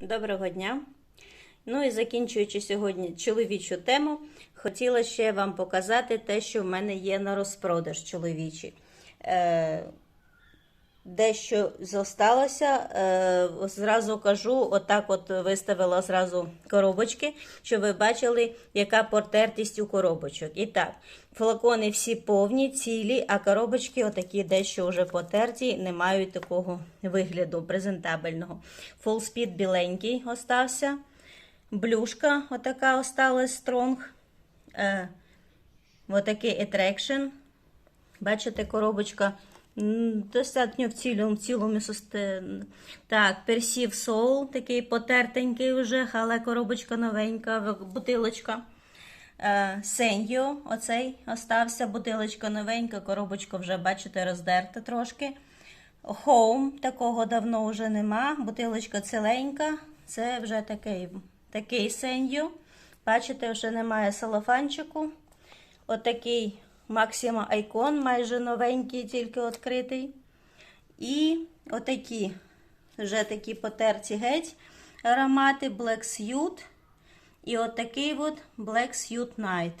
Доброго дня. Ну і закінчуючи сьогодні чоловічу тему, хотіла ще вам показати те, що в мене є на розпродаж чоловічі. Дещо зосталося. Е, зразу кажу, отак от виставила зразу коробочки, щоб ви бачили, яка портертість у коробочок. І так, флакони всі повні, цілі, а коробочки отакі дещо вже потерті, не мають такого вигляду презентабельного. Full Speed біленький остався. Блюшка отака осталась стронг. Е, отакий Attraction. Бачите, коробочка достатньо в цілому, в цілому Так, Persiv Soul, такий потертенький вже, але коробочка новенька, бутилочка. Е, Сеньо, оцей остався, бутилочка новенька, коробочка вже, бачите, роздерта трошки. Home, такого давно вже нема. Бутилочка ціленька. Це вже такий, такий сеньо. Бачите, вже немає салофанчику. Отакий Максима Айкон, майже новенький, тільки відкритий. І отакі, вже такі потерті геть аромати Black Suit. І отакий от Black Suit Night.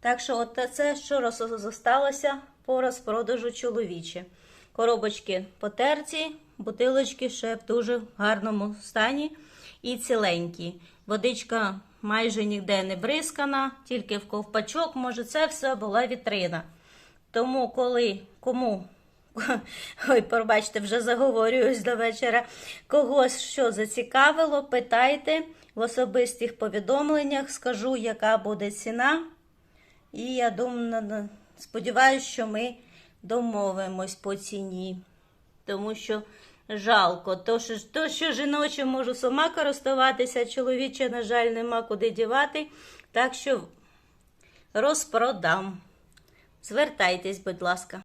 Так що, от це, що роз- зосталося по розпродажу чоловіче. Коробочки потерті, бутилочки ще в дуже гарному стані і ціленькі. Водичка майже ніде не бризкана, тільки в ковпачок. Може, це все була вітрина. Тому, коли кому. Ой, пробачте, вже заговорююсь до вечора. Когось що зацікавило, питайте в особистих повідомленнях, скажу, яка буде ціна. І я думаю, сподіваюся, що ми домовимось по ціні. Тому що жалко, то що, то, що жіноче можу сама користуватися, чоловіче, на жаль, нема куди дівати. Так що розпродам. Звертайтесь, будь ласка.